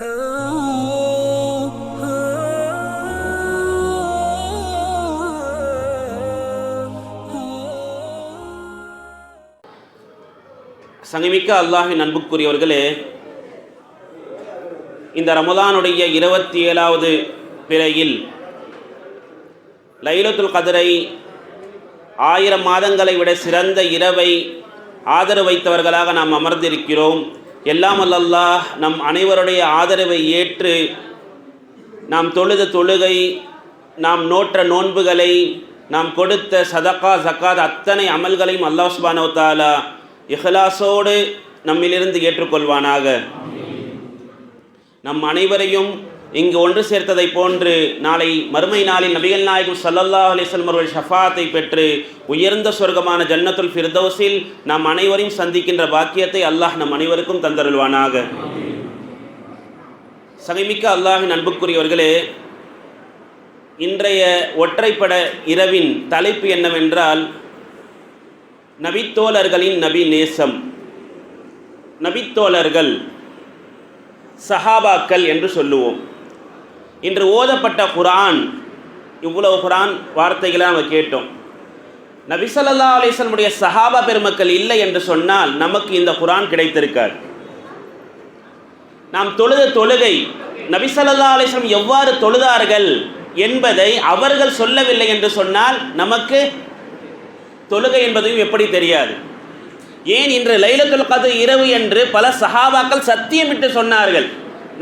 சங்கமிக்க அல்லாஹின் அன்புக்குரியவர்களே இந்த ரமதானுடைய இருபத்தி ஏழாவது பிறையில் லைலத்துல் கதிரை ஆயிரம் மாதங்களை விட சிறந்த இரவை ஆதரவு வைத்தவர்களாக நாம் அமர்ந்திருக்கிறோம். எல்லாம் அல்லல்லாஹ் நம் அனைவருடைய ஆதரவை ஏற்று நாம் தொழுத தொழுகை நாம் நோற்ற நோன்புகளை நாம் கொடுத்த சதக்கா சக்காத் அத்தனை அமல்களையும் அல்லாஹ் சுபானோ தாலா இஹ்லாஸோடு நம்மிலிருந்து ஏற்றுக்கொள்வானாக. நம் அனைவரையும் இங்கு ஒன்று சேர்த்ததை போன்று நாளை மறுமை நாளில் நபிகள் நாயகம் சல்லல்லா அலிஸ்லம் அவர்கள் ஷஃபாத்தை பெற்று உயர்ந்த சொர்க்கமான ஜன்னத்துல் ஃபிர்தௌஸில் நாம் அனைவரையும் சந்திக்கின்ற பாக்கியத்தை அல்லாஹ் நம் அனைவருக்கும் தந்தருள்வானாக. சகைமிக்க அல்லாஹின் அன்புக்குரியவர்களே இன்றைய ஒற்றைப்பட இரவின் தலைப்பு என்னவென்றால் நபித்தோழர்களின் நபி நேசம். நபித்தோழர்கள் சஹாபாக்கள் என்று சொல்லுவோம். இன்று ஓதப்பட்ட குரான் இவ்வளவு குரான் வார்த்தைகளை நம்ம கேட்டோம். நபிசல்லா அலிஸ்லமுடைய சஹாபா பெருமக்கள் இல்லை என்று சொன்னால் நமக்கு இந்த குரான் கிடைத்திருக்காது. நாம் தொழுத தொழுகை நபிசல்லா அலிஸ்லம் எவ்வாறு தொழுதார்கள் என்பதை அவர்கள் சொல்லவில்லை என்று சொன்னால் நமக்கு தொழுகை என்பதையும் எப்படி தெரியாது. ஏன் இன்று லைலத்துல் கதிர் இரவு என்று பல சஹாபாக்கள் சத்தியமிட்டு சொன்னார்கள்.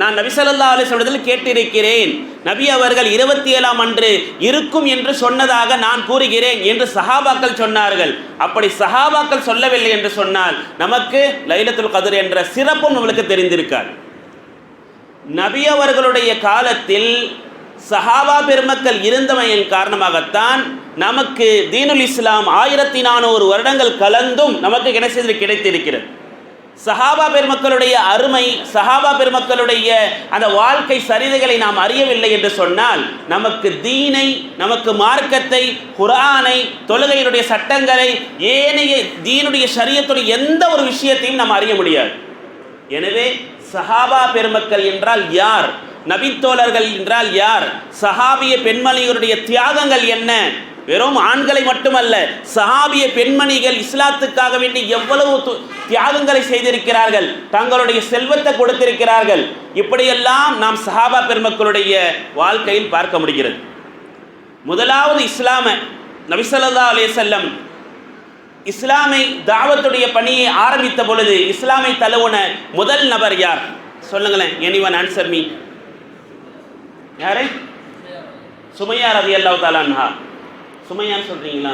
நான் நபிசல்லா ஸல்லல்லாஹு அலைஹி கேட்டிருக்கிறேன். நபி அவர்கள் இருபத்தி ஏழாம் அன்று இருக்கும் என்று சொன்னதாக நான் கூறுகிறேன் என்று சஹாபாக்கள் சொன்னார்கள். அப்படி சஹாபாக்கள் சொல்லவில்லை என்று சொன்னால் நமக்கு லைலத்துல் கதிர் என்ற சிறப்பும் நம்மளுக்கு தெரிந்திருக்காது. நபி அவர்களுடைய காலத்தில் சஹாபா பெருமக்கள் இருந்தமையின் காரணமாகத்தான் நமக்கு தீனுல் இஸ்லாம் ஆயிரத்தி நானூறு வருடங்கள் கலந்தும் நமக்கு என்ன செய்து கிடைத்திருக்கிறது? சஹாபா பெருமக்களுடைய அருமை சஹாபா பெருமக்களுடைய அந்த வாழ்க்கை சரிதைகளை நாம் அறியவில்லை என்று சொன்னால் நமக்கு தீனை நமக்கு மார்க்கத்தை குரானை தொழுகையினுடைய சட்டங்களை ஏனைய தீனுடைய சரியத்துடைய எந்த ஒரு விஷயத்தையும் நாம் அறிய முடியாது. எனவே சஹாபா பெருமக்கள் என்றால் யார்? நபித்தோழர்கள் என்றால் யார்? சஹாபிய பெண்மணிகளுடைய தியாகங்கள் என்ன? வெறும் ஆண்களை மட்டுமல்ல சஹாபிய பெண்மணிகள் இஸ்லாத்துக்காக வேண்டி எவ்வளவு தியாகங்களை செய்திருக்கிறார்கள் தங்களுடைய செல்வத்தை கொடுத்திருக்கிறார்கள். இப்படியெல்லாம் நாம் சஹாபா பெருமக்களுடைய வாழ்க்கையில் பார்க்க முடிகிறது. முதலாவது இஸ்லாம நபிசல்லா அலே செல்லம் இஸ்லாமை தாவத்துடைய பணியை ஆரம்பித்த பொழுது இஸ்லாமை தழுவுன முதல் நபர் யார்? சொல்லுங்களேன் எனிவன் ஆன்சர் மீ யாரு? சுமையா ரவி அல்லாஹ் தாலான்ஹா சுமையான்னு சொல்றீங்களா?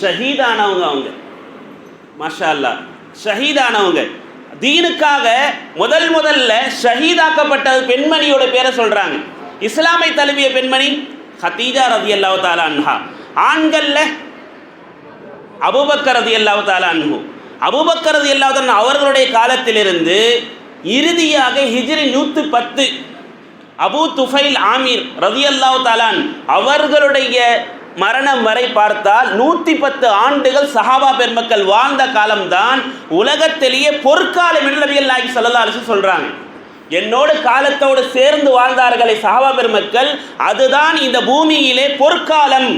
ஷஹீதானவங்க அவங்க. மாஷா அல்லா ஷஹீதானவங்க. தீனுக்காக முதல் முதல்ல ஷஹீதாக்கப்பட்ட பெண்மணியோட பேரை சொல்றாங்க. இஸ்லாமை தழுவிய பெண்மணி ஹத்தீஜா ரதி அல்லாஹ் தாலான்ஹா ஆண்கள்ல அபுபக்கர் ரதி அல்லாஹ் தாலான்ஹு அபுபக்கர் ரதி அல்லாஹ் அவர்களுடைய காலத்திலிருந்து இறுதியாக ஹிஜ்ரி நூற்று பத்து அபு துஃபைல் ஆமீர் ரதி அல்லாஹ் தாலான் அவர்களுடைய மரணம் வரை பார்த்தால் நூற்றி பத்து ஆண்டுகள் சஹாபா பெருமக்கள் வாழ்ந்த காலம்தான் உலகத்திலேயே பொற்காலம் என்று நபிகள் நாயகி சல்லா அலிசு சொல்கிறாங்க என்னோடு காலத்தோடு சேர்ந்து வாழ்ந்தார்களே சஹாபா பெருமக்கள் அதுதான் இந்த பூமியிலே பொற்காலம்.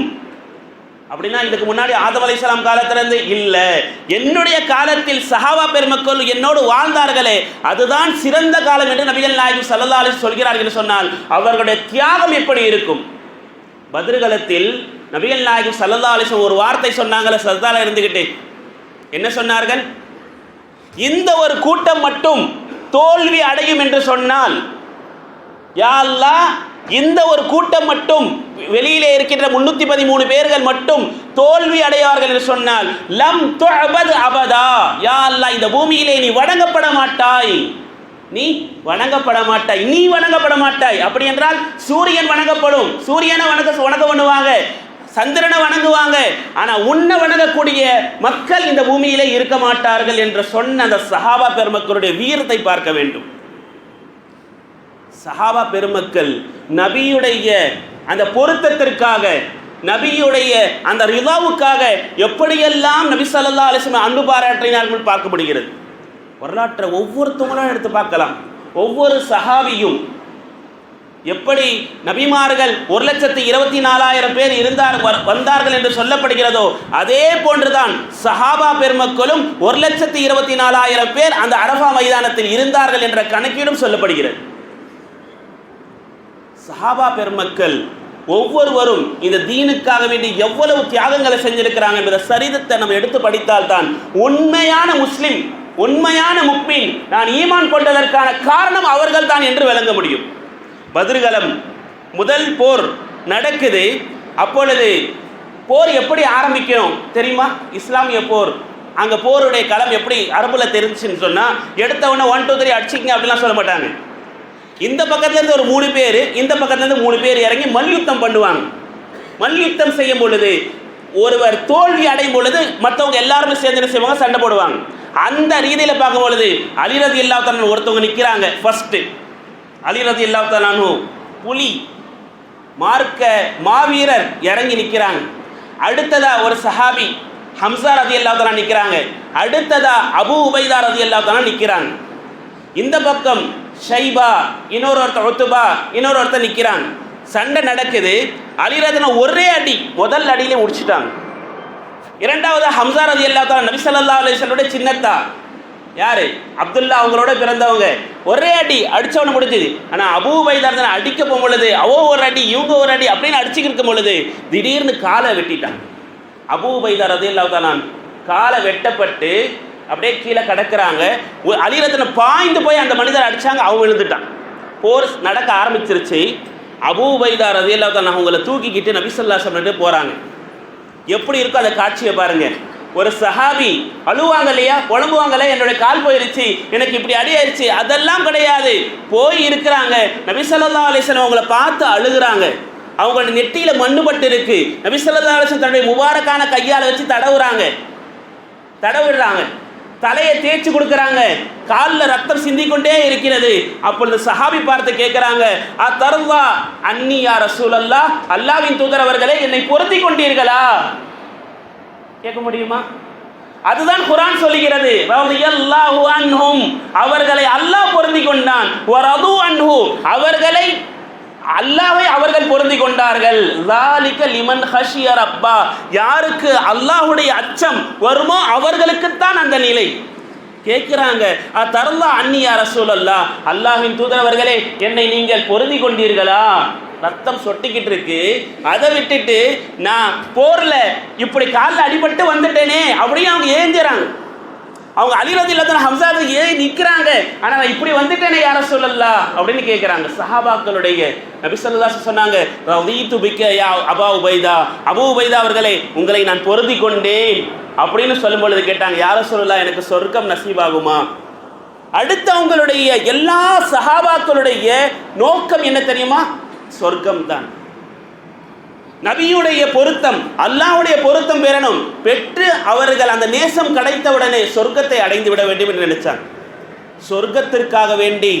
அப்படின்னா இதுக்கு முன்னாடி ஆதம் அலைசலாம் காலத்திலிருந்து இல்லை. என்னுடைய காலத்தில் சஹாபா பெருமக்கள் என்னோடு வாழ்ந்தார்களே அதுதான் சிறந்த காலம் என்று நபிகள் நாயகம் சல்லா அலிஸ் சொல்கிறார்கள் சொன்னால் அவர்களுடைய தியாகம் எப்படி இருக்கும்? பதிர்களத்தில் நபிகள் நாயகம் சல்லல்லா அலிசம் ஒரு வார்த்தை சொன்னாங்களே சத்தால இருந்துகிட்டு. என்ன சொன்னார்கள்? இந்த ஒரு கூட்டம் மட்டும் தோல்வி அடையும் என்று சொன்னால் யா இந்த ஒரு கூட்டம் மட்டும் வெளியிலே இருக்கின்ற முன்னூத்தி பதிமூணு பேர்கள் மட்டும் தோல்வி அடைவார்கள் என்று சொன்னால் லம் துஅபத் அபதா. யா அல்லாஹ் இந்த பூமியிலே நீ வணங்கப்பட மாட்டாய். நீ வணங்கப்பட மாட்டாய். நீ வணங்கப்பட மாட்டாய். அப்படி என்றால் சூரியன் வணங்கப்படும். சூரியனை வணக்க வணங்க பண்ணுவாங்க. சந்திரனை வணங்குவாங்க. ஆனா உன்னை வணங்கக்கூடிய மக்கள் இந்த பூமியிலே இருக்க மாட்டார்கள் என்று சொன்ன அந்த சஹாபா பெருமக்களுடைய வீரத்தை பார்க்க வேண்டும். சஹாபா பெருமக்கள் நபியுடைய அந்த பொருத்தத்திற்காக நபியுடைய அந்த ரிதாவுக்காக எப்படியெல்லாம் நபி சல்லா அலிஸ்லாம் அன்பு பாராட்டினார்கள் பார்க்கப்படுகிறது. வரலாற்றை ஒவ்வொருத்தவங்களும் எடுத்து பார்க்கலாம். ஒவ்வொரு சஹாபியும் எப்படி நபிமார்கள் ஒரு லட்சத்து இருபத்தி நாலாயிரம் பேர் இருந்தார் வ- வந்தார்கள் என்று சொல்லப்படுகிறதோ அதே போன்றுதான் சஹாபா பெருமக்களும் ஒரு லட்சத்து இருபத்தி நாலாயிரம் பேர் அந்த அரபா மைதானத்தில் இருந்தார்கள் என்ற கணக்கீடும் சொல்லப்படுகிறது. சஹாபா பெருமக்கள் ஒவ்வொருவரும் இந்த தீனுக்காக வேண்டி எவ்வளவு தியாகங்களை செஞ்சிருக்கிறாங்க என்ற சரிதத்தை நம்ம எடுத்து படித்தால் தான் உண்மையான முஸ்லிம் உண்மையான முப்பின் நான் ஈமான் கொண்டதற்கான காரணம் அவர்கள் தான் என்று விளங்க முடியும். பதிர்களம் முதல் போர் நடக்குது. அப்பொழுது போர் எப்படி ஆரம்பிக்கணும் தெரியுமா? இஸ்லாமிய போர். அங்கே போருடைய களம் எப்படி அரபுல தெரிஞ்சுன்னு சொன்னால் எடுத்த உடனே ஒன் டூ த்ரீ அடிச்சிங்க அப்படிலாம் சொல்ல மாட்டாங்க. இந்த பக்கத்துலேருந்து ஒரு மூணு பேர் இந்த பக்கத்துலேருந்து மூணு பேர் இறங்கி மல்யுத்தம் பண்ணுவாங்க. மல்யுத்தம் செய்யும் பொழுது ஒருவர் தோல்வி அடையும் பொழுது மற்றவங்க எல்லாருமே சேர்ந்து என்ன செய்வாங்க? சண்டை போடுவாங்க. அந்த ரீதியில் பார்க்கும் பொழுது அலிரதி இல்லாத்தன் ஒருத்தவங்க நிற்கிறாங்க ஃபர்ஸ்ட் அலிரதி இல்லாத்தானு புலி மார்க்க மாவீரர் இறங்கி நிற்கிறாங்க அடுத்ததா ஒரு சஹாபி ஹம்சா ரதி அல்லாத்தனா நிற்கிறாங்க அடுத்ததா அபு உபைதா ரதி அல்லாத்தனா நிற்கிறாங்க இந்த பக்கம் ஷைபா இன்னொரு ஒருத்தர் ஒத்துபா இன்னொரு ஒருத்தர் நிற்கிறாங்க சண்டை நடக்குது. அலிரதனை ஒரே அடி முதல் அடியிலே முடிச்சிட்டாங்க. இரண்டாவது ஹம்சா ரதி அல்லா நபி சல்லா அலிஸ்வனுடைய சின்னத்தா. யாரு? அப்துல்லா அவங்களோட பிறந்தவங்க. ஒரே அடி அடிச்சவன முடிஞ்சது. ஆனா அபூ பைதார் அடிக்க போகும் பொழுது அவ ஒரு அடி இவங்க ஒரு அடி அப்படின்னு அடிச்சுக்கிட்டு இருக்கும் பொழுது திடீர்னு காலை வெட்டிட்டான். அபூ பைதார் ரதி அல்லா காலை வெட்டப்பட்டு அப்படியே கீழே கிடக்குறாங்க. ஒ- அலிரத்தனை பாய்ந்து போய் அந்த மனிதர் அடிச்சாங்க அவன் விழுந்துட்டான். போர் நடக்க ஆரம்பிச்சிருச்சு. அபூ பைதா ரதி நான் அவங்கள தூக்கிக்கிட்டு நபிசல்லா சொல்லிட்டு போகிறாங்க எப்படி இருக்கோ அந்த காட்சியை பாருங்கள் ஒரு சஹாபி அழுவாங்க இல்லையா புலம்புவாங்கல்ல என்னுடைய கால் போயிருச்சு எனக்கு இப்படி அடி ஆயிருச்சு அதெல்லாம் கிடையாது. போய் இருக்கிறாங்க. நபிசல்லா ஸல்லல்லாஹு அலைஹி அவங்கள பார்த்து அழுகுறாங்க. அவங்களோட நெட்டியில மண்ணு பட்டு இருக்கு. நபிசல்லா ஸல்லல்லாஹு தன்னுடைய முபாரக்கான கையால வச்சு தடவுறாங்க. தடவிடுறாங்க. தலையை தேய்ச்சி கொடுக்குறாங்க. காலில் ரத்தம் சிந்திக்கொண்டே இருக்கிறது. அப்பொழுது சஹாபி பார்த்து கேட்குறாங்க அ தருவா அன்னியா ரசூலல்லா அல்லாவின் தூதர் அவர்களே என்னை பொருத்தி கொண்டீர்களா? கேட்க முடியுமா? அதுதான் குரான் சொல்லுகிறது. அவர்களை அல்லாஹ் பொருந்தி கொண்டான். அவர்களை அல்லாவை அவர்கள் பொருந்தி கொண்டார்கள். லாலிக்க லிமன் ஹஷியர் அப்பா யாருக்கு அல்லாஹுடைய அச்சம் வருமோ அவர்களுக்குத்தான் அந்த நிலை. கேட்கிறாங்க தரலா அந்நியா ரசூல் அல்லா அல்லாஹின் தூதரவர்களே என்னை நீங்கள் பொருந்தி கொண்டீர்களா? ரத்தம் சொட்டிக்கிட்டு இருக்கு. அதை விட்டுட்டு நான் போர்ல இப்படி காலில் அடிபட்டு வந்துட்டேனே அப்படியே அவங்க ஏஞ்சுறாங்க அவங்க அலிரதி இல்லாத ஹம்சாது ஏன் நிற்கிறாங்க ஆனால் நான் இப்படி வந்துட்டேனே யார சொல்லலா அப்படின்னு கேட்குறாங்க சஹாபாக்களுடைய நபிசல்லா சொன்னாங்க ரவீத்து பிக்க யா அபா உபைதா. அபு உபைதா அவர்களே உங்களை நான் பொருதி கொண்டேன். அப்படின்னு சொல்லும் பொழுது கேட்டாங்க யார சொல்லலாம் எனக்கு சொர்க்கம் நசீபாகுமா? அடுத்தவங்களுடைய எல்லா சஹாபாக்களுடைய நோக்கம் என்ன தெரியுமா? சொர்க்கம் தான் நபியுடைய பொருத்தம் அல்லாவுடைய பொருத்தம் பெறணும் பெற்று அவர்கள் அந்த நேசம் கிடைத்தவுடனே சொர்க்கத்தை அடைந்து விட வேண்டும் என்று நினைச்சாங்க. சொர்க்கத்திற்காக வேண்டி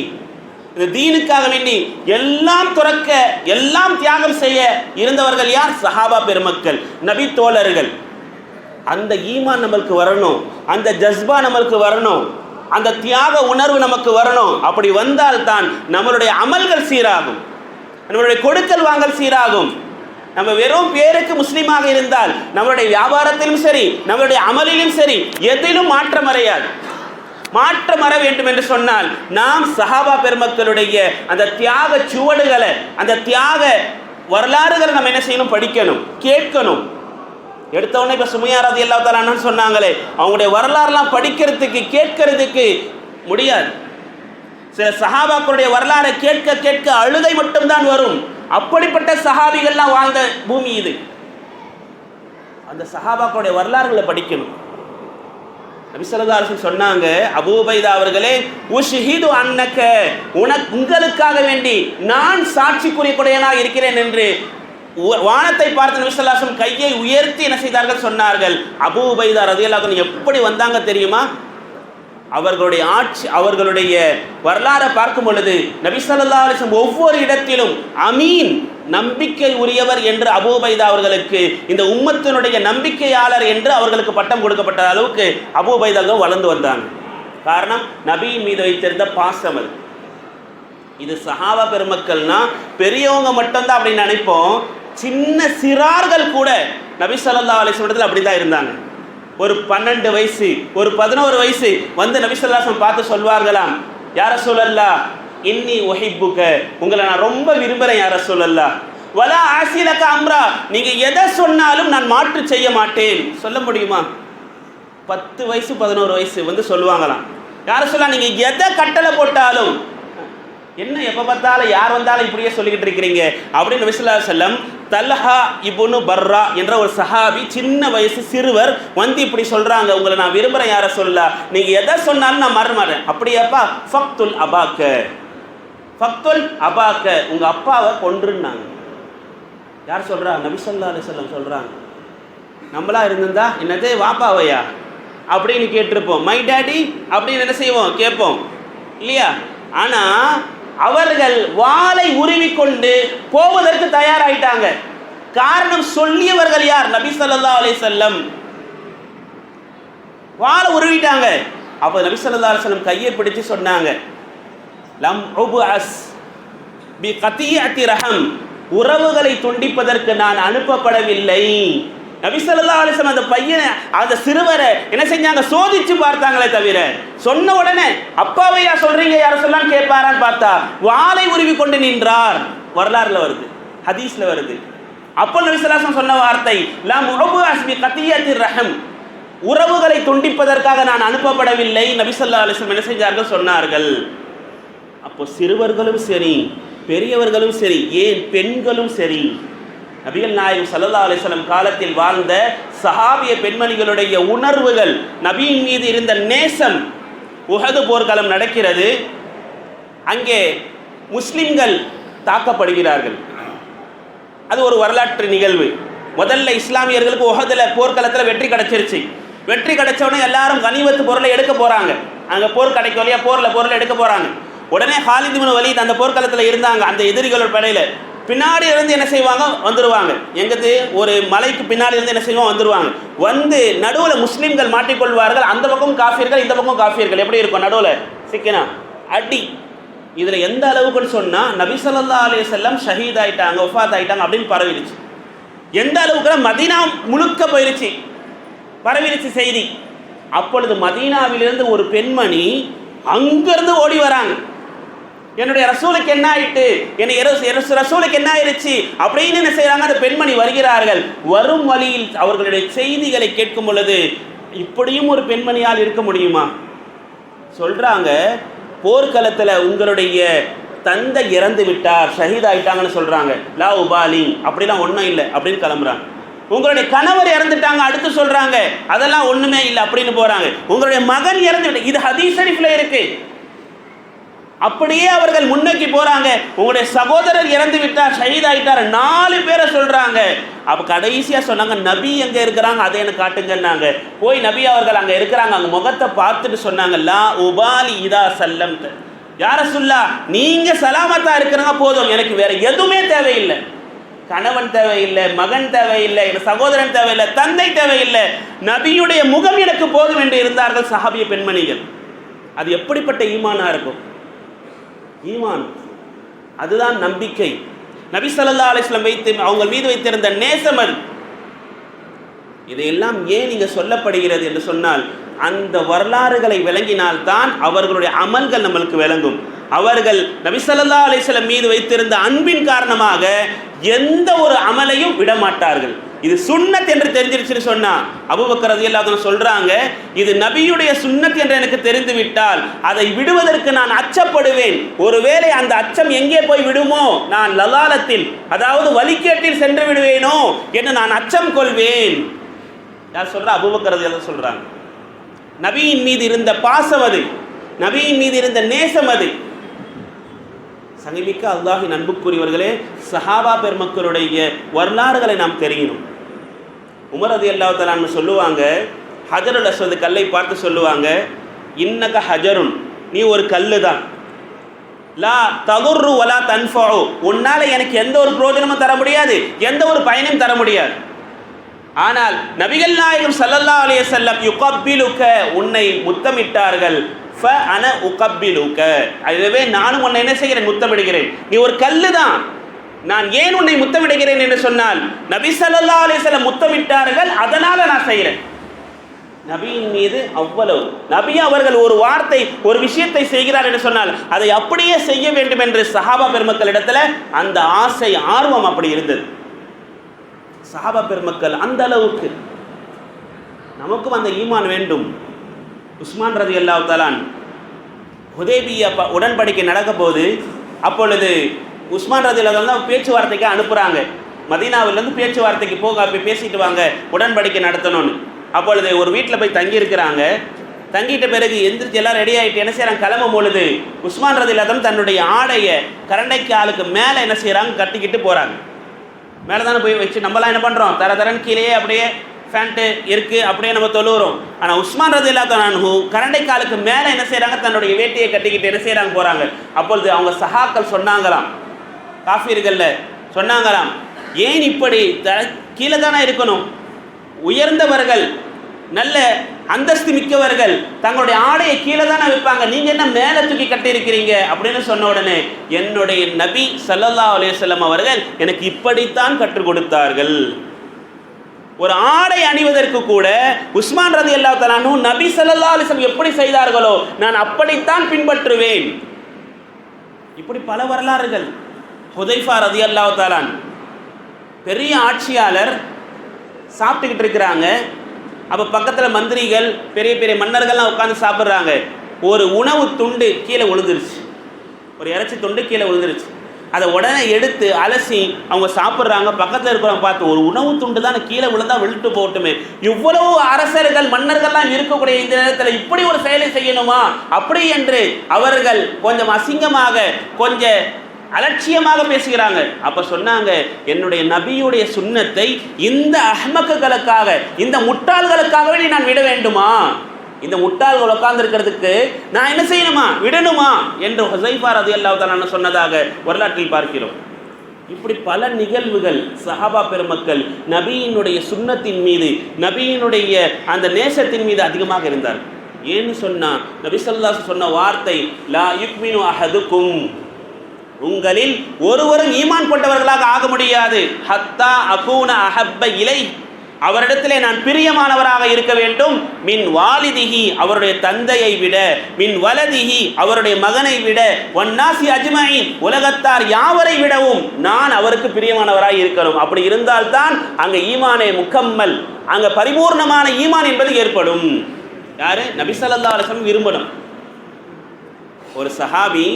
இந்த தீனுக்காக வேண்டி எல்லாம் துறக்க எல்லாம் தியாகம் செய்ய இருந்தவர்கள் யார்? சஹாபா பெருமக்கள் நபி தோழர்கள். அந்த ஈமான் நம்மளுக்கு வரணும் அந்த ஜஸ்பா நம்மளுக்கு வரணும் அந்த தியாக உணர்வு நமக்கு வரணும். அப்படி வந்தால்தான் நம்மளுடைய அமல்கள் சீராகும். நம்மளுடைய கொடுக்கல் வாங்கல் சீராகும். நம்ம வெறும் பேருக்கு முஸ்லீமாக இருந்தால் நம்மளுடைய வியாபாரத்திலும் சரி நம்மளுடைய அமலிலும் சரி எதிலும் மாற்றம் அறையாது மாற்றம் வர வேண்டும் என்று சொன்னால் நாம் சஹாபா பெருமக்களுடைய அந்த தியாக சுவடுகளை அந்த தியாக வரலாறுகளை நம்ம என்ன செய்யணும்? படிக்கணும் கேட்கணும். எடுத்தவொடனே இப்போ சுமையாராதி எல்லா சொன்னாங்களே அவங்களுடைய வரலாறுலாம் படிக்கிறதுக்கு கேட்கறதுக்கு முடியாது. சில சஹாபாக்களுடைய வரலாறை கேட்க கேட்க அழுகை மட்டும்தான் வரும். அப்படிப்பட்ட சஹாபிகள்லாம் வாழ்ந்த பூமி இது. அந்த சஹாபாக்களுடைய வரலாறுகளை படிக்கணும். நபிசல்லாசன் சொன்னாங்க அபூபைதா அவர்களே உஷிஹிது அன்னக்க உனக்கு உங்களுக்காக வேண்டி நான் சாட்சி கூறியக்கூடியனாக இருக்கிறேன் என்று வானத்தை பார்த்து நபிசல்லாசன் கையை உயர்த்தி என்ன செய்தார்கள்? சொன்னார்கள். அபூபைதா ரதியல்லாஹன் எப்படி வந்தாங்க தெரியுமா? அவர்களுடைய ஆட்சி அவர்களுடைய வரலாறை பார்க்கும் பொழுது நபிசல்லா ஸல்லல்லாஹு ஒவ்வொரு இடத்திலும் அமீன் நம்பிக்கை உரியவர் என்று அபூபைதா அவர்களுக்கு இந்த உம்மத்தினுடைய நம்பிக்கையாளர் என்று அவர்களுக்கு பட்டம் கொடுக்கப்பட்ட அளவுக்கு அபூபைதாவும் வளர்ந்து வந்தாங்க. காரணம் நபியின் மீது வைத்திருந்த பாசம் அது. இது சஹாபா பெருமக்கள்னா பெரியவங்க மட்டும்தான் அப்படின்னு நினைப்போம். சின்ன சிறார்கள் கூட நபி சொல்லா அலைஹி அப்படி தான் இருந்தாங்க. ஒரு பன்னெண்டு வயசு ஒரு பதினோரு வயசு வந்து நபிசல்லாசம் பார்த்து சொல்வார்களாம் யார சொல்லல்லா இன்னி ஒஹிப்புக்க உங்களை நான் ரொம்ப விரும்புகிறேன் யார சொல்லல்லா வலா ஆசிலக்க அம்ரா. நீங்க எதை சொன்னாலும் நான் மாற்று செய்ய மாட்டேன். சொல்ல முடியுமா? பத்து வயசு பதினோரு வயசு வந்து சொல்லுவாங்களாம். யார சொல்லலாம் நீங்க எதை கட்டளை போட்டாலும் என்ன எப்போ பார்த்தாலும் யார் வந்தாலும் இப்படியே சொல்லிக்கிட்டு இருக்கிறீங்க. அப்படின்னு விசுல்லா செல்லம் தல்ஹா இபுனு பர்ரா என்ற ஒரு சஹாபி சின்ன வயசு சிறுவர் வந்து இப்படி சொல்கிறாங்க உங்களை நான் விரும்புகிறேன் யாரை சொல்ல? நீங்கள் எதை சொன்னாலும் நான் மற மாட்டேன் அப்படியாப்பா? ஃபக்துல் அபாக்க. ஃபக்துல் அபாக்க. உங்கள் அப்பாவை கொன்றுன்னாங்க. யார் சொல்கிறா நபிசல்லா ஸல்லல்லாஹு சொல்கிறாங்க வஸல்லம் நம்மளா இருந்திருந்தா என்னது? வாப்பாவையா? அப்படின்னு கேட்டிருப்போம். மை டேடி அப்படின்னு என்ன செய்வோம்? கேட்போம். இல்லையா? ஆனால் அவர்கள் வாளை உருவிக்கொண்டு போவதற்கு தயாராயிட்டாங்க. காரணம் சொல்லியவர்கள் யார்? நபி சல்லா அலி செல்லம் வாளை உருவிட்டாங்க. அப்போ நபி சல்லா அலி செல்லம் கையை பிடிச்சு சொன்னாங்க. லம் அஸ் பி கத்தியத்தி ரஹம். உறவுகளை துண்டிப்பதற்கு நான் அனுப்பப்படவில்லை. நபிசல்லா ஸல்லல்லாஹு அந்த பையனை அந்த சிறுவரை என்ன செஞ்சாங்க? சோதிச்சு பார்த்தாங்களே தவிர சொன்ன உடனே அப்பாவையா சொல்றீங்க? யார சொல்லலாம் கேட்பாரான்னு பார்த்தா வாளை உருவி கொண்டு நின்றார். வரலாறுல வருது ஹதீஸ்ல வருது. அப்போ நபி சொன்ன வார்த்தை லம் உபஅஸ் அஸ்மி கத்தியத்தி ரஹம். உறவுகளை துண்டிப்பதற்காக நான் அனுப்பப்படவில்லை. நபிசல்லா ஸல்லல்லாஹு என்ன செஞ்சார்கள்? சொன்னார்கள். அப்போ சிறுவர்களும் சரி பெரியவர்களும் சரி ஏன் பெண்களும் சரி நபிகள் நாயகம் சல்லா அலிஸ்லம் காலத்தில் வாழ்ந்த சஹாபிய பெண்மணிகளுடைய உணர்வுகள் நபியின் மீது இருந்த நேசம் உகது போர்க்காலம் நடக்கிறது. அங்கே முஸ்லிம்கள் தாக்கப்படுகிறார்கள். அது ஒரு வரலாற்று நிகழ்வு. முதல்ல இஸ்லாமியர்களுக்கு உகதில் போர்க்களத்தில் வெற்றி கிடைச்சிருச்சு. வெற்றி கிடைச்ச எல்லாரும் கனிவத்து பொருளை எடுக்க போகிறாங்க அங்கே போர் கிடைக்கும் இல்லையா? போரில் பொருளை எடுக்க போகிறாங்க உடனே ஹாலித் பின் வலீத் அந்த போர்க்களத்தில் இருந்தாங்க. அந்த எதிரிகளோட படையில். பின்னாடி இருந்து என்ன செய்வாங்க? வந்துடுவாங்க எங்கது? ஒரு மலைக்கு பின்னாடி இருந்து என்ன செய்வாங்க வந்துருவாங்க. வந்து நடுவில் முஸ்லீம்கள் மாட்டிக்கொள்வார்கள். அந்த பக்கம் காஃபியர்கள் இந்த பக்கம் காஃபியர்கள் எப்படி இருக்கும் நடுவில்? சிக்கனா? அடி. இதில் எந்த அளவுக்குன்னு சொன்னால் நபி ஸல்லல்லாஹு அலைஹி வஸல்லம் ஷஹீத் ஆயிட்டாங்க ஒஃபாத் ஆயிட்டாங்க அப்படின்னு பரவிடுச்சு எந்த அளவுக்குன்னா மதீனா முழுக்க போயிருச்சு. பரவிடுச்சு செய்தி. அப்பொழுது மதீனாவிலிருந்து ஒரு பெண்மணி அங்கேருந்து ஓடி வராங்க. என்னுடைய ரசூலுக்கு என்ன ஆயிட்டு? என்னை ரசூலுக்கு என்ன ஆயிடுச்சு அப்படின்னு என்ன செய்யறாங்க அந்த பெண்மணி வருகிறார்கள். வரும் வழியில் அவர்களுடைய செய்திகளை கேட்கும் பொழுது இப்படியும் ஒரு பெண்மணியால் இருக்க முடியுமா? சொல்றாங்க போர்க்களத்தில் உங்களுடைய தந்தை இறந்து விட்டார் ஷஹீத் ஆயிட்டாங்கன்னு சொல்றாங்க. லா உபாலி அப்படிலாம் ஒன்றும் இல்லை அப்படின்னு கிளம்புறாங்க. உங்களுடைய கணவர் இறந்துட்டாங்க அடுத்து சொல்றாங்க அதெல்லாம் ஒண்ணுமே இல்லை அப்படின்னு போறாங்க. உங்களுடைய மகன் இறந்து இது ஹதீஸ் ஷரீஃப்ல இருக்கு. அப்படியே அவர்கள் முன்னோக்கி போறாங்க. உங்களுடைய சகோதரர் இறந்து விட்டார் ஷஹீத் நாலு பேரை சொல்றாங்க. அப்ப கடைசியா சொன்னாங்க நபி எங்க இருக்கிறாங்க? அதை எனக்கு காட்டுங்கன்னாங்க. போய் நபி அவர்கள் அங்க இருக்கிறாங்க அங்க முகத்தை பார்த்துட்டு சொன்னாங்க லா உபாலி இதா சல்லம் யார சொல்லா? நீங்க சலாமத்தா இருக்கிறாங்க போதும். எனக்கு வேற எதுவுமே தேவையில்லை. கணவன் தேவையில்லை மகன் தேவையில்லை எனக்கு சகோதரன் தேவையில்லை தந்தை தேவையில்லை. நபியுடைய முகம் எனக்கு போதும் என்று இருந்தார்கள் சஹாபிய பெண்மணிகள். அது எப்படிப்பட்ட ஈமானா இருக்கும்? ஈமான். அதுதான் நம்பிக்கை. நபி சல்லா அலிஸ்லம் வைத்து அவங்க மீது வைத்திருந்த நேசம் அது இதையெல்லாம் ஏன் நீங்க சொல்லப்படுகிறது என்று சொன்னால் அந்த வரலாறுகளை விளங்கினால்தான் அவர்களுடைய அமல்கள் நம்மளுக்கு விளங்கும். அவர்கள் நபிசல்லா ஸல்லல்லாஹு மீது வைத்திருந்த அன்பின் காரணமாக எந்த ஒரு அமலையும் விட மாட்டார்கள் இது சுன்னத் என்று தெரிஞ்சிருச்சுன்னு சொன்னா அபுபக்கர் ரதி அன்ஹு சொல்றாங்க இது நபியுடைய சுன்னத் என்று எனக்கு தெரிந்து விட்டால் அதை விடுவதற்கு நான் அச்சப்படுவேன். ஒருவேளை அந்த அச்சம் எங்கே போய் விடுமோ? நான் லலாலத்தில் அதாவது வலிக்கேட்டில் சென்று விடுவேனோ என்று நான் அச்சம் கொள்வேன். யார் சொல்றா? ரதி அல்லா சொல்றாங்க. நபியின் மீது இருந்த பாசம் அது. நபியின் மீது இருந்த நேசம் அது. சங்கமிக்க அல்லாஹின் அன்புக்குரியவர்களே சஹாபா பெருமக்களுடைய வரலாறுகளை நாம் தெரியணும் உமரது ரதி சொல்லுவாங்க ஹஜருல் அஸ்வது கல்லை பார்த்து சொல்லுவாங்க இன்னக ஹஜருன் நீ ஒரு கல்லு தான் லா தகுர்ரு வலா தன்ஃபாவு உன்னால் எனக்கு எந்த ஒரு பிரோஜனமும் தர முடியாது எந்த ஒரு பயனும் தர முடியாது. ஆனால் நபிகள் நாயகம் சல்லல்லா அலைஹி வஸல்லம் யுகப்பிலுக்க உன்னை முத்தமிட்டார்கள். ஃப அன உகப்பிலுக. அதுவே நானும் உன்னை என்ன செய்கிறேன்? முத்தமிடுகிறேன். நீ ஒரு கல்லு தான் நான் ஏன் உன்னை முத்தமிடுகிறேன் என்று சொன்னால் நபி சல்லா அலிசல முத்தமிட்டார்கள் அதனால நான் செய்கிறேன். நபியின் மீது அவ்வளவு. நபி அவர்கள் ஒரு வார்த்தை ஒரு விஷயத்தை செய்கிறார் என்று சொன்னால் அதை அப்படியே செய்ய வேண்டும் என்று சஹாபா பெருமக்களிடத்துல அந்த ஆசை ஆர்வம் அப்படி இருந்தது. சஹாபா பெருமக்கள் அந்த அளவுக்கு நமக்கும் அந்த ஈமான் வேண்டும். உஸ்மான் ரதி அல்லா தலான் ஹுதேபிய ப- உடன்படிக்கை நடக்க போது அப்பொழுது உஸ்மான் ரதி தான் பேச்சுவார்த்தைக்கு அனுப்புகிறாங்க மதீனாவிலேருந்து பேச்சுவார்த்தைக்கு போக அப்போ பேசிட்டு வாங்க உடன்படிக்கை நடத்தணும்னு. அப்பொழுது ஒரு வீட்டில் போய் தங்கியிருக்கிறாங்க. தங்கிட்ட பிறகு எந்திரிச்சு எல்லாம் ரெடி ஆகிட்டு என்ன செய்கிறாங்க கிளம்பும் பொழுது உஸ்மான் ரதி அல்லாஹ் தன்னுடைய ஆடையை கரண்டைக்கு ஆளுக்கு மேலே என்ன செய்கிறாங்க கட்டிக்கிட்டு போகிறாங்க மேலே தானே போய் வச்சு நம்மலாம் என்ன பண்ணுறோம் தர தரன் கீழேயே அப்படியே ஃபேண்ட்டு இருக்குது அப்படியே நம்ம தொழுகிறோம் ஆனால் உஸ்மான் ரது இல்லாதனு கரண்டை காலுக்கு மேலே என்ன செய்கிறாங்க தன்னுடைய வேட்டியை கட்டிக்கிட்டு என்ன செய்கிறாங்க போகிறாங்க அப்பொழுது அவங்க சஹாக்கள் சொன்னாங்களாம். காஃபீர்கள்ல சொன்னாங்களாம் ஏன் இப்படி த கீழே தானே இருக்கணும்? உயர்ந்தவர்கள் நல்ல அந்தஸ்து மிக்கவர்கள் தங்களுடைய ஆடையை கீழே தானே வைப்பாங்க. நீங்கள் என்ன மேலே தூக்கி கட்டியிருக்கிறீங்க? அப்படின்னு சொன்ன உடனே என்னுடைய நபி சல்லல்லா அலையம் அவர்கள் எனக்கு இப்படித்தான் கற்றுக் கொடுத்தார்கள். ஒரு ஆடை அணிவதற்கு கூட உஸ்மான் ரதி அல்லா தலானு நபி ஸல்லல்லாஹு அலிசம் எப்படி செய்தார்களோ நான் அப்படித்தான் பின்பற்றுவேன். இப்படி பல வரலாறுகள். ஹுதைஃபா ரதி அல்லா தாலான் பெரிய ஆட்சியாளர் சாப்பிட்டுக்கிட்டு இருக்கிறாங்க. அப்போ பக்கத்தில் மந்திரிகள் பெரிய பெரிய மன்னர்கள்லாம் உட்காந்து சாப்பிட்றாங்க. ஒரு உணவு துண்டு கீழே விழுந்துருச்சு ஒரு இறைச்சி துண்டு கீழே விழுந்துருச்சு அதை உடனே எடுத்து அலசி அவங்க சாப்பிட்றாங்க. பக்கத்தில் இருக்கிறவங்க பார்த்து ஒரு உணவு துண்டு தான் கீழே விழுந்தா விழுட்டு போட்டுமே. இவ்வளவு அரசர்கள் மன்னர்கள்லாம் இருக்கக்கூடிய இந்த நேரத்தில் இப்படி ஒரு செயலை செய்யணுமா? அப்படி என்று அவர்கள் கொஞ்சம் அசிங்கமாக கொஞ்சம் அலட்சியமாக பேசுகிறாங்க. அப்ப சொன்னாங்க என்னுடைய நபியுடைய சுண்ணத்தை இந்த அஹ்மக்குகளுக்காக இந்த முட்டாள்களுக்காகவே நீ நான் விட வேண்டுமா? இந்த முட்டாள்கள் உட்கார்ந்துருக்கிறதுக்கு நான் என்ன செய்யணுமா? விடணுமா? என்று ஹுசைஃபா ரதி அல்லாஹ் சொன்னதாக வரலாற்றில் பார்க்கிறோம். இப்படி பல நிகழ்வுகள் சஹாபா பெருமக்கள் நபியினுடைய சுண்ணத்தின் மீது நபியினுடைய அந்த நேசத்தின் மீது அதிகமாக இருந்தார் ஏன்னு சொன்னா நபி ஸல்லல்லாஹு சொன்ன வார்த்தை லா யுக்மினு அஹதுக்கும். உங்களில் ஒருவரும் ஈமான் கொண்டவர்களாக ஆக முடியாது. ஹத்தா அகூன அஹப்ப இலை அவரிடத்திலே நான் பிரியமானவராக இருக்க வேண்டும். மின் வாலிதிஹி அவருடைய தந்தையை விட மின் வலதிகி அவருடைய மகனை விட ஒன்னாசி அஜ்மாயின் உலகத்தார் யாவரை விடவும் நான் அவருக்கு பிரியமானவராக இருக்கணும். அப்படி இருந்தால்தான் அங்கே ஈமானே முக்கம்மல் அங்கே பரிபூர்ணமான ஈமான் என்பது ஏற்படும். யாரு? நபிசல்லா ஸல்லல்லாஹு விரும்பணும். ஒரு சஹாபி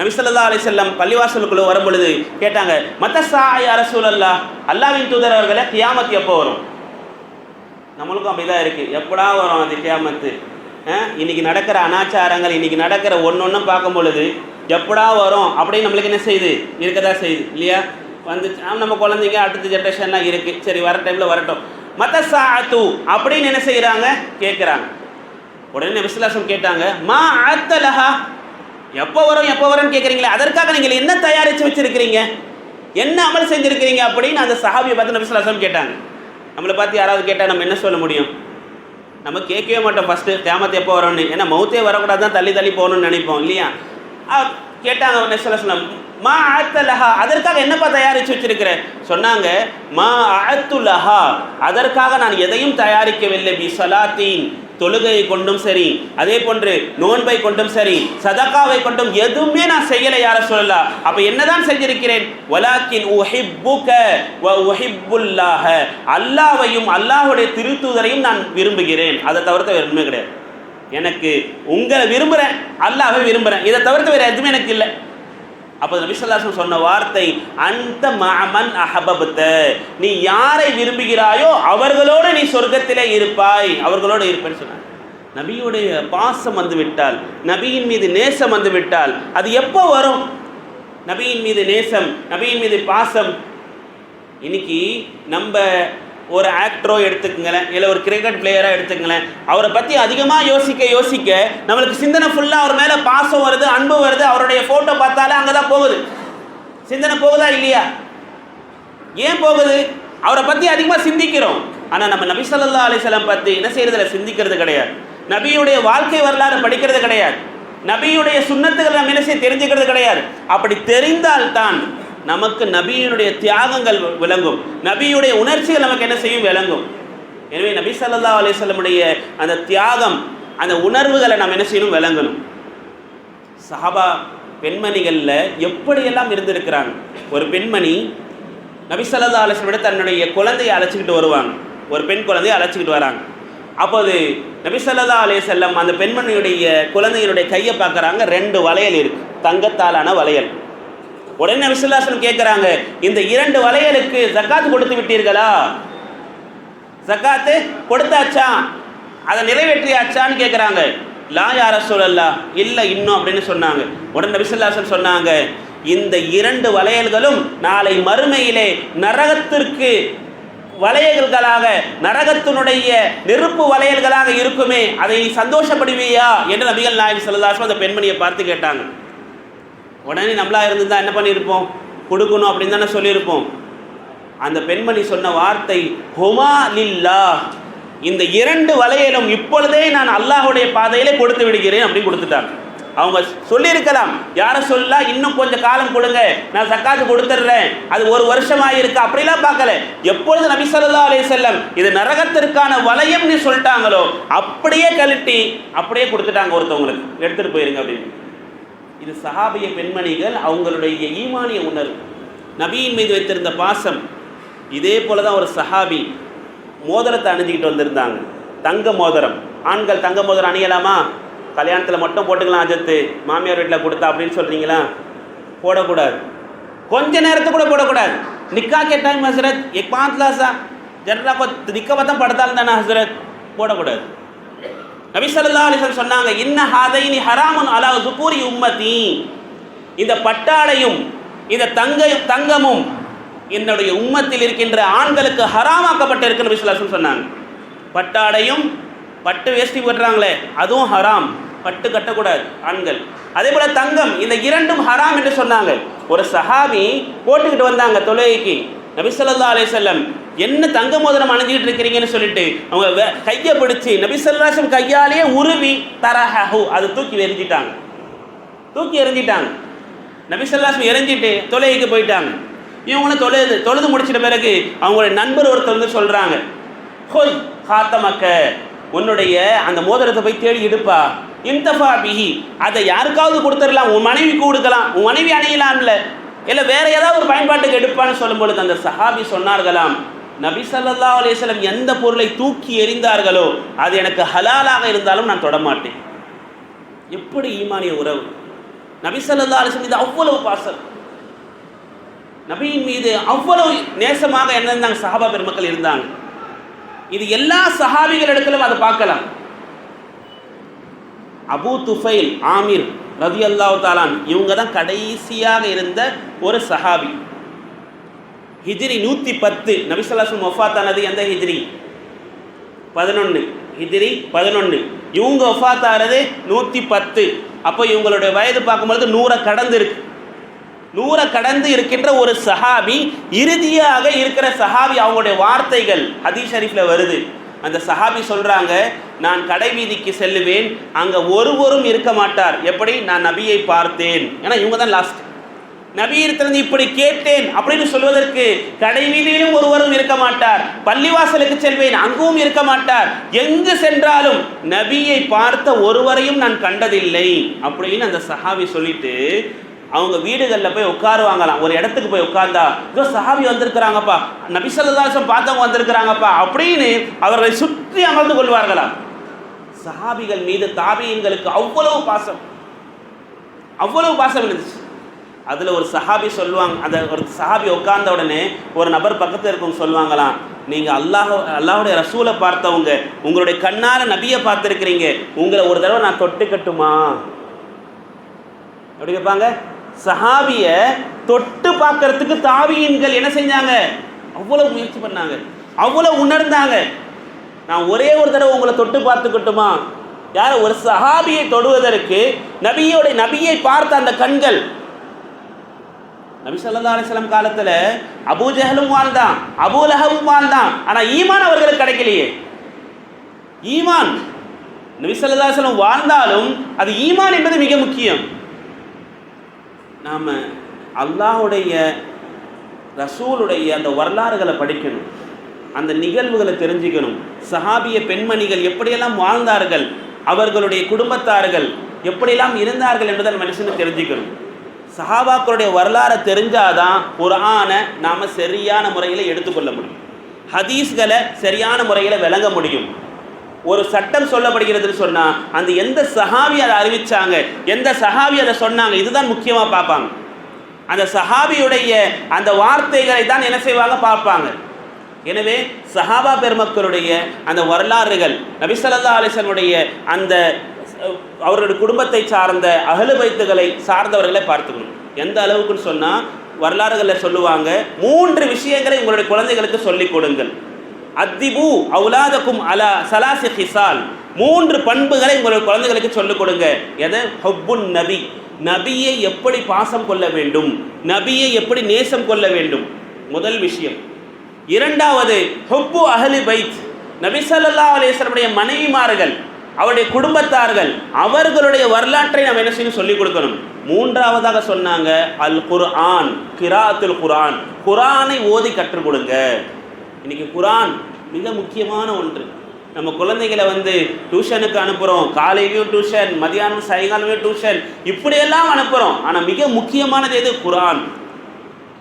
நபிசல்லா அலிசல்லம் பள்ளிவாசலுக்குள்ள வரும் பொழுது கேட்டாங்க மத்த சாய் அரசூலல்லா அல்லாவின் தூதர் அவர்களை கியாமத்து எப்போ வரும்? நம்மளுக்கும் அப்படிதான் இருக்கு. எப்படா வரும் அந்த கியாமத்து? இன்னைக்கு நடக்கிற அனாச்சாரங்கள் இன்னைக்கு நடக்கிற ஒன்னொன்னும் பார்க்கும் பொழுது எப்படா வரும் அப்படின்னு நம்மளுக்கு என்ன செய்யுது? இருக்கதா செய்யுது இல்லையா? வந்துச்சு. நம்ம குழந்தைங்க அடுத்த ஜென்ரேஷன்லாம் இருக்கு. சரி வர டைம்ல வரட்டும். மத்த சாத்து அப்படின்னு என்ன செய்கிறாங்க கேட்குறாங்க. உடனே விசுவாசம் கேட்டாங்க மா அத்தலஹா? எப்போ வரும் எப்போ வரும்னு கேட்குறீங்களே அதற்காக நீங்கள் என்ன தயாரித்து வச்சிருக்கிறீங்க? என்ன அமல் செஞ்சுருக்கிறீங்க அப்படின்னு அந்த சஹாபியை பார்த்து நபிசுல்லாசம் கேட்டாங்க. நம்மளை பார்த்து யாராவது கேட்டால் நம்ம என்ன சொல்ல முடியும்? நம்ம கேட்கவே மாட்டோம் ஃபஸ்ட்டு தேமத்தை எப்போ வரும்னு. ஏன்னா மௌத்தே வரக்கூடாது தான் தள்ளி தள்ளி போகணும்னு நினைப்போம் இல்லையா? ஆ, கேட்டாங்க நபிசுல்லாசம் மா ஆத்தலஹா அதற்காக என்னப்பா தயாரித்து வச்சிருக்கிற? சொன்னாங்க மா ஆத்துலஹா அதற்காக நான் எதையும் தயாரிக்கவில்லை பி சலாத்தீன். தொழுகையை கொண்டும் சரி அதே போன்று நோன்பை கொண்டும் சரி சதக்காவை கொண்டும் எதுவுமே நான் செய்யலை யார சொல்லலாம் அப்ப என்னதான் செஞ்சிருக்கிறேன்? வலாக்கின் உஹிப்புக வ உஹிப்புல்லாஹ. அல்லாஹ்வையும் அல்லாஹ்வுடைய திருத்தூதரையும் நான் விரும்புகிறேன். அதை தவிர்த்து விரும்புகிறேன் கிடையாது. எனக்கு உங்களை விரும்புகிறேன் அல்லாவை விரும்புகிறேன் இதை தவிர்த்து வேறு எதுவுமே எனக்கு இல்லை. அப்போ நபிசல்லாசம் சொன்ன வார்த்தை அந்த மமன் அஹபபத்த நீ யாரை விரும்புகிறாயோ அவர்களோடு நீ சொர்க்கத்திலே இருப்பாய். அவர்களோடு இருப்பேன்னு சொன்னாங்க. நபியுடைய பாசம் வந்து விட்டால் நபியின் மீது நேசம் வந்து விட்டால் அது எப்போ வரும்? நபியின் மீது நேசம் நபியின் மீது பாசம். இன்னைக்கு நம்ம ஒரு ஆக்டரோ எடுத்துக்கங்களேன் இல்லை ஒரு கிரிக்கெட் பிளேயராக எடுத்துக்கங்களேன். அவரை பற்றி அதிகமாக யோசிக்க யோசிக்க நம்மளுக்கு சிந்தனை ஃபுல்லாக அவர் மேலே பாசம் வருது அன்பு வருது அவருடைய ஃபோட்டோ பார்த்தாலே அங்கே தான் போகுது. சிந்தனை போகுதா இல்லையா? ஏன் போகுது? அவரை பற்றி அதிகமாக சிந்திக்கிறோம். ஆனால் நம்ம நபி சொல்லா அலைஹி பற்றி என்ன செய்கிறதுல சிந்திக்கிறது கிடையாது. நபியுடைய வாழ்க்கை வரலாறு படிக்கிறது கிடையாது. நபியுடைய சுண்ணத்துகள் நம்ம என்ன செய்ய தெரிஞ்சுக்கிறது கிடையாது. அப்படி தெரிந்தால்தான் நமக்கு நபியினுடைய தியாகங்கள் விளங்கும். நபியுடைய உணர்ச்சிகள் நமக்கு என்ன செய்யும்? விளங்கும். எனவே நபி சல்லா அலிசல்லமுடைய அந்த தியாகம் அந்த உணர்வுகளை நாம் என்ன செய்யணும்? விளங்கணும். சஹாபா பெண்மணிகளில் எப்படியெல்லாம் இருந்திருக்கிறாங்க? ஒரு பெண்மணி நபி சல்லா அலைஹி தன்னுடைய குழந்தையை அழைச்சிக்கிட்டு வருவாங்க. ஒரு பெண் குழந்தையை அழைச்சிக்கிட்டு வராங்க. அப்போது நபி சல்லா அலைஹி அந்த பெண்மணியுடைய குழந்தையினுடைய கையை பார்க்குறாங்க. ரெண்டு வளையல் இருக்கு. தங்கத்தாலான வளையல். உடனே நபி கேட்குறாங்க இந்த இரண்டு வளையலுக்கு ஜக்காத்து கொடுத்து விட்டீர்களா? ஜக்காத்து கொடுத்தாச்சா? அதை நிறைவேற்றியாச்சான்னு கேட்குறாங்க லா யார சூழல்லா இல்லை இன்னும் அப்படின்னு சொன்னாங்க. உடனே நபிசல்லாசன் சொன்னாங்க இந்த இரண்டு வளையல்களும் நாளை மறுமையிலே நரகத்திற்கு வளையல்களாக நரகத்தினுடைய நெருப்பு வளையல்களாக இருக்குமே அதை சந்தோஷப்படுவியா? என்று நபிகள் நாயகம் செல்லதாசம் அந்த பெண்மணியை பார்த்து கேட்டாங்க. உடனே நம்மளா இருந்திருந்தா என்ன பண்ணியிருப்போம்? கொடுக்கணும் அப்படின்னு தானே சொல்லியிருப்போம். அந்த பெண்மணி சொன்ன வார்த்தை ஹுமா லில்லா இந்த இரண்டு வலையிலும் இப்பொழுதே நான் அல்லாஹுடைய பாதையிலே கொடுத்து விடுகிறேன் அப்படின்னு கொடுத்துட்டாங்க. அவங்க சொல்லியிருக்கலாம். யார சொல்லா? இன்னும் கொஞ்சம் காலம் கொடுங்க. நான் சக்காத்து கொடுத்துட்றேன். அது ஒரு வருஷமாக இருக்கு அப்படிலாம் பார்க்கல. எப்பொழுது நபி ஸல்லல்லாஹு செல்லம் இது நரகத்திற்கான வளையம்னு சொல்லிட்டாங்களோ அப்படியே கழட்டி அப்படியே கொடுத்துட்டாங்க ஒருத்தவங்களுக்கு. எடுத்துகிட்டு போயிருங்க அப்படின்னு. இது சஹாபிய பெண்மணிகள் அவங்களுடைய ஈமானிய உணர்வு. நபியின் மீது வைத்திருந்த பாசம் இதே போல தான் ஒரு சஹாபி மோதிரத்தை அணிஞ்சிக்கிட்டு வந்திருந்தாங்க. தங்க மோதிரம். ஆண்கள் தங்க மோதிரம் அணியலாமா? கல்யாணத்தில் மட்டும் போட்டுக்கலாம் அஜத்து. மாமியார் வீட்டில் கொடுத்தா அப்படின்னு சொல்கிறீங்களா போடக்கூடாது. கொஞ்ச நேரத்துக்கு கூட போடக்கூடாது. நிக்கா கேட்டாங்க ஹசரத். எக் பாத்லாசா ஜென்ரா நிக்க பார்த்தா படத்தால் தானே ஹசரத்? போடக்கூடாது. நபிசல்லா ஸல்லல்லாஹு சொன்னாங்க இன்ன ஹாதைனி ஹராமன் அலா zukurī உம்மதி இந்த பட்டாடையும் இந்த தங்க தங்கமும் என்னுடைய உம்மத்தில் இருக்கின்ற ஆண்களுக்கு ஹராமாக்கப்பட்டிருக்கு நபி சொன்னாங்க. பட்டாடையும் பட்டு வேஷ்டி போடுறாங்களே அதுவும் ஹராம். பட்டு கட்டக்கூடாது ஆண்கள். அதே போல் தங்கம் இந்த இரண்டும் ஹராம் என்று சொன்னாங்க. ஒரு சஹாபி போட்டுக்கிட்டு வந்தாங்க தொழுகைக்கு. நபிசல்லா ஸல்லல்லாஹு அலைஹி என்ன தங்க மோதிரம் அணிஞ்சிக்கிட்டு இருக்கிறீங்கன்னு சொல்லிட்டு அவங்க கையை பிடிச்சி நபி கையாலேயே உருவி தரஹு அது தூக்கி எரிஞ்சிட்டாங்க தூக்கி எறிஞ்சிட்டாங்க. நபிசல்லாசம் எரிஞ்சிட்டு தொலைக்கு போயிட்டாங்க. இவங்களும் தொழுது தொழுது முடிச்சிட்ட பிறகு அவங்களுடைய நண்பர் ஒருத்தர் வந்து சொல்கிறாங்க ஹொய் காத்தமக்க உன்னுடைய அந்த மோதிரத்தை போய் தேடி எடுப்பா. இன்தஃபா பிஹி அதை யாருக்காவது கொடுத்துடலாம் உன் மனைவிக்கு கொடுக்கலாம் உன் மனைவி அணியலாம்ல. இல்லை வேற ஏதாவது ஒரு பயன்பாட்டுக்கு எடுப்பான்னு சொல்லும் பொழுது அந்த சஹாபி சொன்னார்களாம் நபி ஸல்லல்லாஹு அலைஹி எந்த பொருளை தூக்கி எறிந்தார்களோ அது எனக்கு ஹலாலாக இருந்தாலும் நான் தொடமாட்டேன். எப்படி ஈமானிய உறவு? நபி ஸல்லல்லாஹு அலைஹி இது அவ்வளவு பாசம். நபியின் மீது அவ்வளவு நேசமாக என்னென்ன சஹாபா பெருமக்கள் இருந்தாங்க? இது எல்லா சஹாபிகள் இடத்திலும் அதை பார்க்கலாம். அபூ துஃபைல் ஆமீர் ரதி அல்லாஹ் தாலான் இவங்க தான் கடைசியாக இருந்த ஒரு சஹாபி. ஹிஜ்ரி நூற்றி பத்து. நபிசல்லாசம் ஒஃபாத்தானது எந்த ஹிஜ்ரி? பதினொன்று ஹிஜ்ரி பதினொன்று இவங்க ஒஃபாத்தானது நூற்றி பத்து. அப்போ இவங்களுடைய வயது பார்க்கும்பொழுது நூறை கடந்து இருக்கு. நூறை கடந்து இருக்கின்ற ஒரு சஹாபி இறுதியாக இருக்கிற சஹாபி அவங்களுடைய வார்த்தைகள் ஹதீஸ் ஷரீஃபில் வருது. அந்த சஹாபி சொல்கிறாங்க நான் கடை வீதிக்கு செல்லுவேன் அங்கே ஒருவரும் இருக்க மாட்டார். எப்படி? நான் நபியை பார்த்தேன். ஏன்னா இவங்க தான் லாஸ்ட் நபீரத்திலிருந்து இப்படி கேட்டேன் அப்படின்னு சொல்வதற்கு கடை வீதியிலும் ஒருவரும் இருக்க மாட்டார். பள்ளிவாசலுக்கு செல்வேன் அங்கும் இருக்க மாட்டார். எங்கு சென்றாலும் நபியை பார்த்த ஒருவரையும் நான் கண்டதில்லை அப்படின்னு அந்த சஹாபி சொல்லிட்டு அவங்க வீடுகளில் போய் உட்காருவாங்களாம். ஒரு இடத்துக்கு போய் உட்கார்ந்தா இதோ சஹாபி வந்திருக்கிறாங்கப்பா நபிசல்லாசம் பார்த்தவங்க வந்திருக்கிறாங்கப்பா அப்படின்னு அவர்களை சுற்றி அமர்ந்து கொள்வார்களாம். சஹாபிகள் மீது தாபியன்களுக்கு அவ்வளவு பாசம். அவ்வளவு பாசம் இருந்துச்சு. அதில் ஒரு சஹாபி சொல்லுவாங்க அந்த ஒரு சஹாபி உட்கார்ந்த உடனே ஒரு நபர் பக்கத்தில் இருக்கவங்க சொல்லுவாங்களாம் நீங்கள் அல்லாஹ் அல்லாஹுடைய ரசூலை பார்த்தவங்க உங்களுடைய கண்ணார நபியை பார்த்துருக்கிறீங்க உங்களை ஒரு தடவை நான் தொட்டுக்கட்டுமா எப்படி கேட்பாங்க. சஹாபிய தொட்டு பார்க்கறதுக்கு தாவியின்கள் என்ன செஞ்சாங்க? அவ்வளோ முயற்சி பண்ணாங்க அவ்வளோ உணர்ந்தாங்க. நான் ஒரே ஒரு தடவை உங்களை தொட்டு பார்த்துக்கட்டுமா? யார் ஒரு சஹாபியை தொடுவதற்கு நபியோட நபியை பார்த்த அந்த கண்கள் நபி ஸல்லல்லாஹு அலைஹி காலத்துல வாழ்ந்தான் அபூலகவும் வாழ்ந்தான். ஆனா ஈமான் அவர்களுக்கு கிடைக்கலையே. ஈமான் நபிசல்லாசலம் வாழ்ந்தாலும் அது ஈமான் என்பது மிக முக்கியம். நாம் அல்லாஹுடைய ரசூலுடைய அந்த வரலாறுகளை படிக்கணும். அந்த நிகழ்வுகளை தெரிஞ்சுக்கணும். சஹாபிய பெண்மணிகள் எப்படியெல்லாம் வாழ்ந்தார்கள் அவர்களுடைய குடும்பத்தார்கள் எப்படியெல்லாம் இருந்தார்கள் என்பதை மனுஷனுக்கு தெரிஞ்சுக்கணும். சஹாபாக்களுடைய வரலாறை தெரிஞ்சாதான் குரானை நாம் சரியான முறையில் எடுத்துக்கொள்ள முடியும். ஹதீஸ்களை சரியான முறையில் விளங்க முடியும். ஒரு சட்டம் சொல்லப்படுகிறதுன்னு சொன்னால் அந்த எந்த சஹாபி அதை அறிவிச்சாங்க எந்த சஹாபி அதை சொன்னாங்க இதுதான் முக்கியமாக பார்ப்பாங்க. அந்த சஹாபியுடைய அந்த வார்த்தைகளை தான் என்ன செய்வாங்க பார்ப்பாங்க. எனவே சஹாபா பெருமக்களுடைய அந்த வரலாறுகள் நபிசல்லா அலிசனுடைய அந்த அவர்களோட குடும்பத்தை சார்ந்த அகலு வைத்துகளை சார்ந்தவர்களை பார்த்துக்கணும். எந்த அளவுக்குன்னு சொன்னால் வரலாறுகளில் சொல்லுவாங்க மூன்று விஷயங்களை உங்களுடைய குழந்தைகளுக்கு சொல்லிக் கொடுங்கள். அத்திபு அவுலாதக்கும் அலா சலாசி ஹிசால். மூன்று பண்புகளை உங்களுடைய குழந்தைகளுக்கு சொல்லிக் கொடுங்க. எதை? ஹொப்புன் நபி. நபியை எப்படி பாசம் கொள்ள வேண்டும்? நபியை எப்படி நேசம் கொள்ள வேண்டும்? முதல் விஷயம். இரண்டாவது ஹொப்பு அஹலி பைத். நபி சல்லா மனைவிமார்கள் அவருடைய குடும்பத்தார்கள் அவர்களுடைய வரலாற்றை நம்ம என்ன செய்யணும் சொல்லிக் கொடுக்கணும்? மூன்றாவதாக சொன்னாங்க அல் குர்ஆன் கிராத்துல் குரான் குரானை ஓதி கற்றுக் கொடுங்க. இன்னைக்கு குரான் மிக முக்கியமான ஒன்று. நம்ம குழந்தைகளை வந்து டியூஷனுக்கு அனுப்புகிறோம் காலையிலையும் டியூஷன் மதியானம் சாயங்காலமே டியூஷன் இப்படியெல்லாம் அனுப்புகிறோம் ஆனால் மிக முக்கியமானது எது? குரான்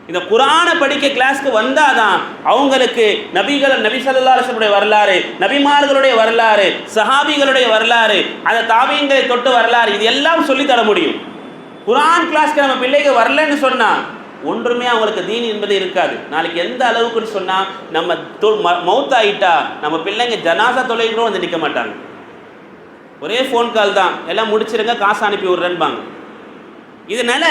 இந்த குரானை படிக்க கிளாஸ்க்கு வந்தால் தான் அவங்களுக்கு நபிகள் நபி சல்லா வரலாறு நபிமார்களுடைய வரலாறு சஹாபிகளுடைய வரலாறு அந்த தாபியங்களை தொட்டு வரலாறு இது எல்லாம் சொல்லித்தர முடியும். குரான் கிளாஸ்க்கு நம்ம பிள்ளைங்க வரலன்னு சொன்னால் ஒன்றுமே அவங்களுக்கு தீன் என்பது இருக்காது. நாளைக்கு எந்த அளவுக்குன்னு சொன்னால் நம்ம மவுத் ஆகிட்டா நம்ம பிள்ளைங்க ஜனாசா தொலைகளும் வந்து நிற்க மாட்டாங்க. ஒரே ஃபோன் கால் தான். எல்லாம் முடிச்சிருங்க காசு அனுப்பி விட்றேன்பாங்க. இதனால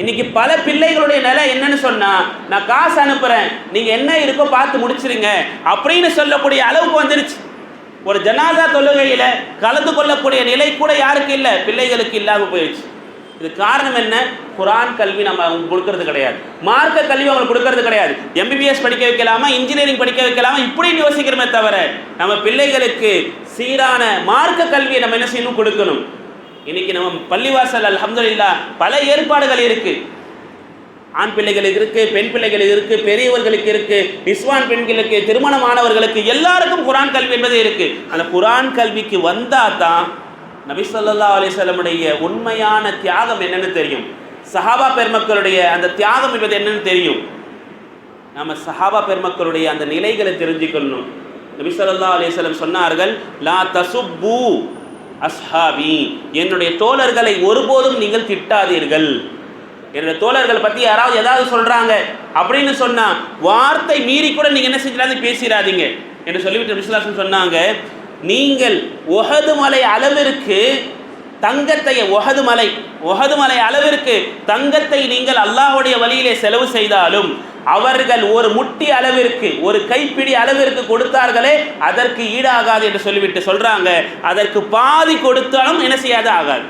இன்னைக்கு பல பிள்ளைகளுடைய நிலை என்னன்னு சொன்னா நான் காசு அனுப்புறேன். நீங்க என்ன இருக்கோ பார்த்து முடிச்சிருங்க. அப்படின்னு சொல்லக்கூடிய அளவுக்கு வந்துருச்சு. ஒரு ஜனாதா தொழுகையில கலந்து கொள்ளக்கூடிய நிலை கூட யாருக்கு இல்லை? பிள்ளைகளுக்கு இல்லாமல் போயிடுச்சு இது காரணம் என்ன? குரான் கல்வி நம்ம அவங்க கொடுக்கறது கிடையாது. மார்க்க கல்வி அவங்களுக்கு கொடுக்கறது கிடையாது. எம்பிபிஎஸ் படிக்க வைக்கலாமா? இன்ஜினியரிங் படிக்க வைக்கலாமா? இப்படின்னு யோசிக்கிறோமே தவிர நம்ம பிள்ளைகளுக்கு சீரான மார்க்க கல்வியை நம்ம என்ன செய்யணும்? கொடுக்கணும். இன்னைக்கு நம்ம பள்ளிவாசல் அலமதுல்லா பல ஏற்பாடுகள் இருக்கு. ஆண் பிள்ளைகளுக்கு இருக்கு பெண் பிள்ளைகளுக்கு இருக்கு பெரியவர்களுக்கு இருக்கு இஸ்வான் பெண்களுக்கு திருமணமானவர்களுக்கு எல்லாருக்கும் குரான் கல்வி என்பது இருக்கு. அந்த குரான் கல்விக்கு வந்தா தான் நபிசல்லா அலிசல்லமுடைய உண்மையான தியாகம் என்னன்னு தெரியும். சஹாபா பெருமக்களுடைய அந்த தியாகம் என்பது என்னன்னு தெரியும். நம்ம சஹாபா பெருமக்களுடைய அந்த நிலைகளை தெரிஞ்சுக்கொள்ளணும் நபிசல்லா அலிசல்லம் சொன்னார்கள் லா தசுப்பு அஸ்ஹாபி என்னுடைய தோழர்களை ஒருபோதும் நீங்கள் திட்டாதீர்கள். என்னுடைய தோழர்கள் பற்றி யாராவது ஏதாவது சொல்கிறாங்க அப்படின்னு சொன்னால் வார்த்தை மீறி கூட நீங்கள் என்ன செஞ்சிடாது பேசிடாதீங்க என்று சொல்லிவிட்டு விஸ்வாசம் சொன்னாங்க. நீங்கள் ஒகது மலை அளவிற்கு தங்கத்தை ஒகது மலை ஒகது மலை அளவிற்கு தங்கத்தை நீங்கள் அல்லாஹுடைய வழியிலே செலவு செய்தாலும் அவர்கள் ஒரு முட்டி அளவிற்கு ஒரு கைப்பிடி அளவிற்கு கொடுத்தார்களே அதற்கு ஈடாகாது என்று சொல்லிவிட்டு சொல்றாங்க. அதற்கு பாதி கொடுத்தாலும் என்ன செய்யாது? ஆகாது.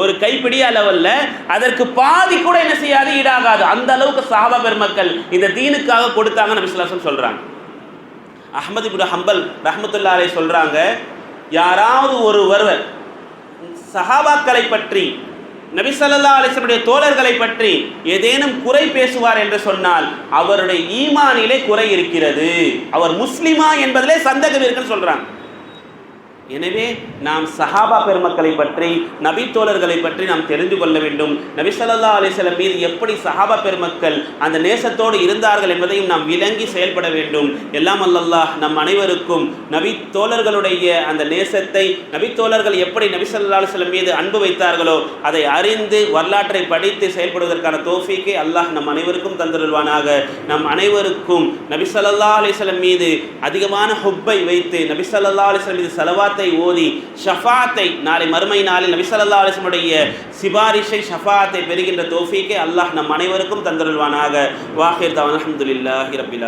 ஒரு கைப்பிடி அளவல்ல அதற்கு பாதி கூட என்ன செய்யாது? ஈடாகாது. அந்த அளவுக்கு சாபா பெருமக்கள் இந்த தீனுக்காக கொடுத்தாங்க நபிசுல்லாசம் சொல்றாங்க. அஹமது இப்னு ஹம்பல் ரஹமத்துல்லாரை சொல்றாங்க யாராவது ஒரு ஒருவர் சஹாபாக்களை பற்றி நபிசல்லா அலிசனுடைய தோழர்களை பற்றி ஏதேனும் குறை பேசுவார் என்று சொன்னால் அவருடைய ஈமானிலே குறை இருக்கிறது. அவர் முஸ்லிமா என்பதிலே சந்தேகம் இருக்குன்னு சொல்றாங்க. எனவே நாம் சஹாபா பெருமக்களை பற்றி நபித்தோழர்களை பற்றி நாம் தெரிந்து கொள்ள வேண்டும். நபி ஸல்லல்லாஹு அலைஹி மீது எப்படி சஹாபா பெருமக்கள் அந்த நேசத்தோடு இருந்தார்கள் என்பதையும் நாம் விளங்கி செயல்பட வேண்டும். எல்லாம் அல்லல்லாஹ் நம் அனைவருக்கும் நபித்தோழர்களுடைய அந்த நேசத்தை நபித்தோழர்கள் எப்படி நபி ஸல்லல்லாஹு மீது அன்பு வைத்தார்களோ அதை அறிந்து வரலாற்றை படித்து செயல்படுவதற்கான தோஃபிக்கை அல்லாஹ் நம் அனைவருக்கும் தந்துருவானாக நம் அனைவருக்கும் நபி ஸல்லல்லாஹு மீது அதிகமான ஹொப்பை வைத்து நபி ஸல்லல்லாஹு அலைஹி மீது மீது ஷஃபாத்தை ஓதி ஷஃபாத்தை நாளை மறுமை நாளில் நபிசல்லா அலிஸ்மனுடைய சிபாரிஷை ஷஃபாத்தை பெறுகின்ற தோஃபீக்கை அல்லாஹ் நம் அனைவருக்கும் தந்தருள்வானாக. வாஹிர் தவன் அல்ஹம்துலில்லாஹி ரப்பில்